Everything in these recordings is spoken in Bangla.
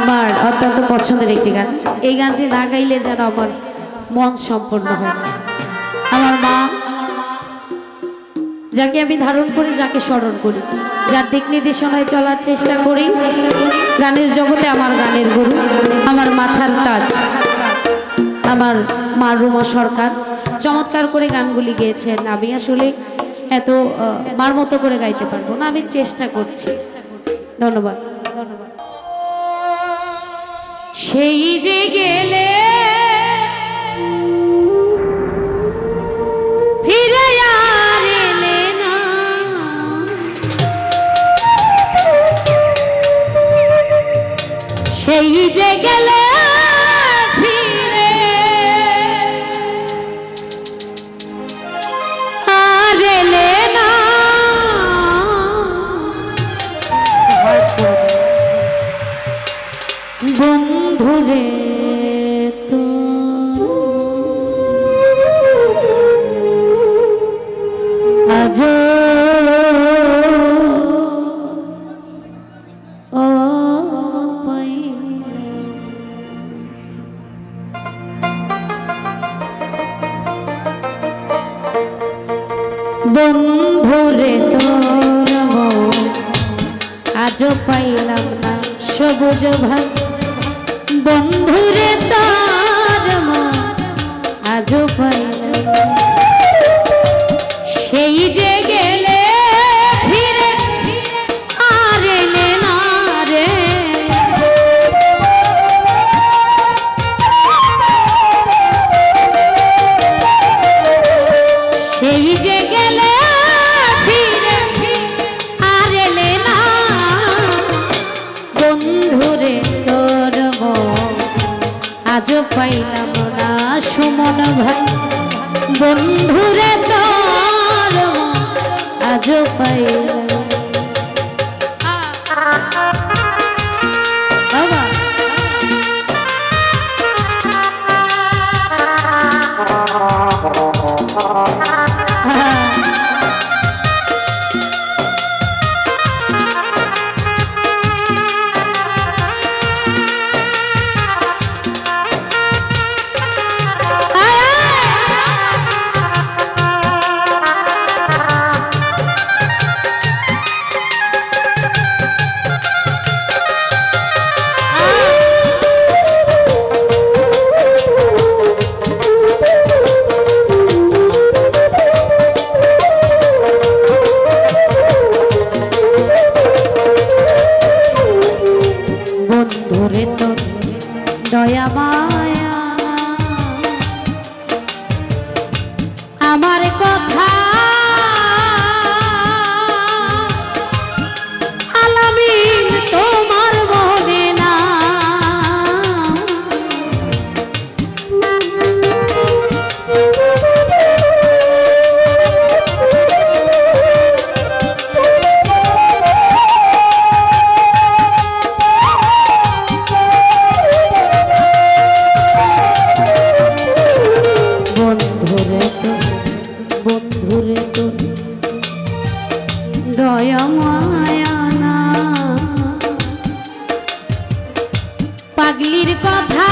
আমার অত্যন্ত পছন্দের একটি গান। এই গানটি না গাইলে যেন আমার মন সম্পূর্ণ হয় আমার মা, যাকে আমি ধারণ করি, যাকে স্মরণ করি, যার দিক নির্দেশনায় চলার চেষ্টা করি, গানের জগতে আমার গানের গুরু, আমার মাথার তাজ, আমার মা রুমা সরকার। চমৎকার করে গানগুলি গেয়েছেন। আমি আসলে এত মার মতো করে গাইতে পারব না। আমি চেষ্টা করছি। ধন্যবাদ। সেই যে গেলে ফিরে সেই যে গেলে সেই গেলে ফিরে না রে। সেই গেলে ফিরে, আর এলে না। বন্ধুরে তোর আজও পাইলাম সুমন ভাই বন্ধুরে তোর আজ আজও দয়া মায়া না। পাগলির কথা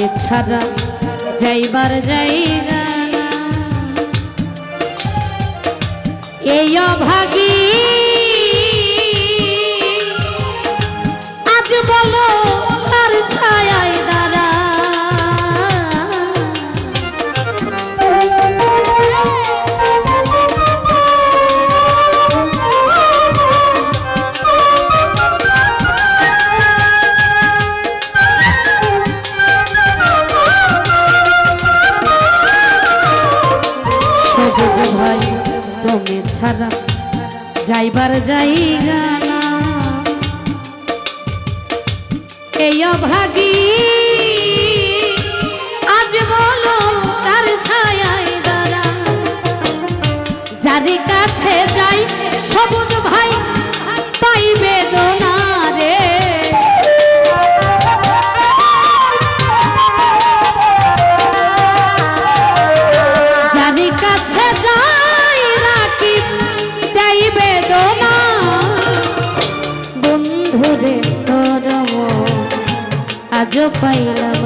তোরে ছাড়া যাইবার যাইগা এই অভাগি আজ বলো তার ছায় থাকবার জায়গা না এই অভাগী আজ বলো তার ছায় দাঁড়া। যার কাছে যাই সব পাইলাম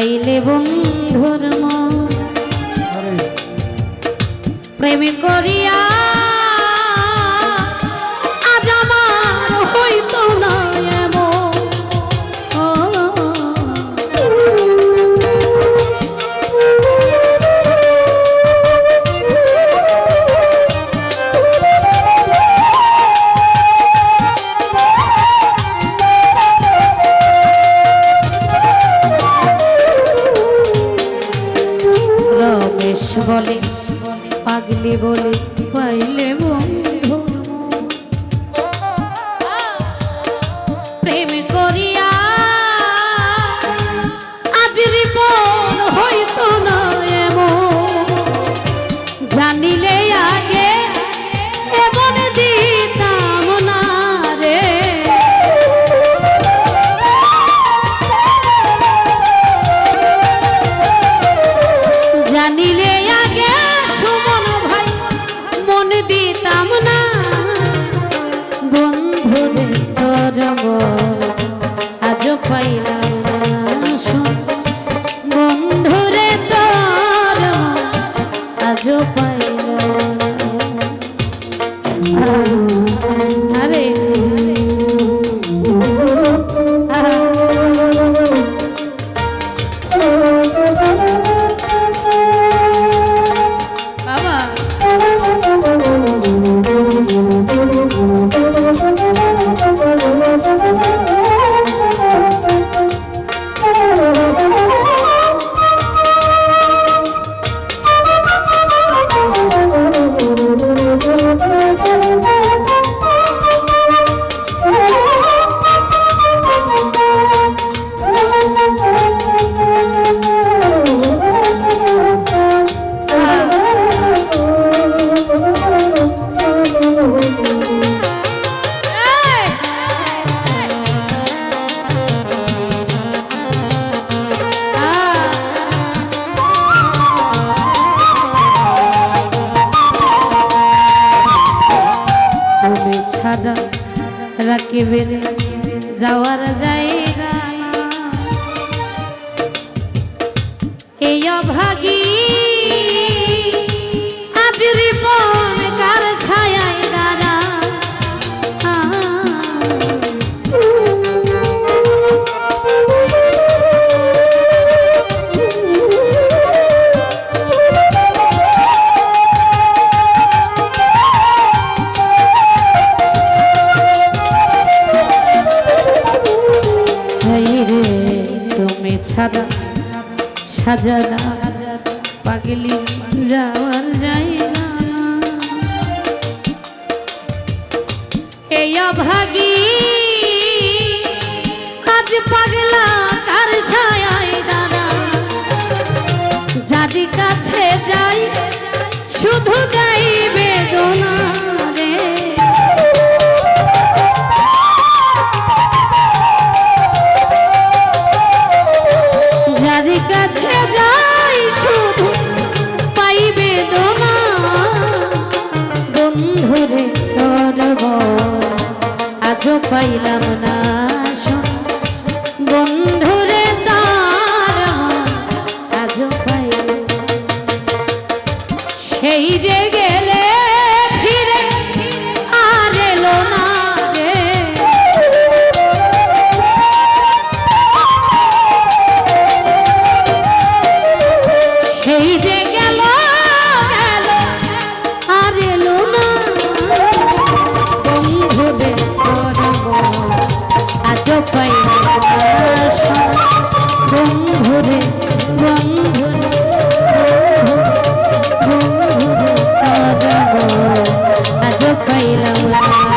পাইলে বন্ধু রাখি রাখিবেন যাওয়ার যাই এই অভাগী এই অভাগী আজ পাগলা কার ছায় দাদা। যার কাছে যাই শুধু দেয় বেদনা। i don't lòng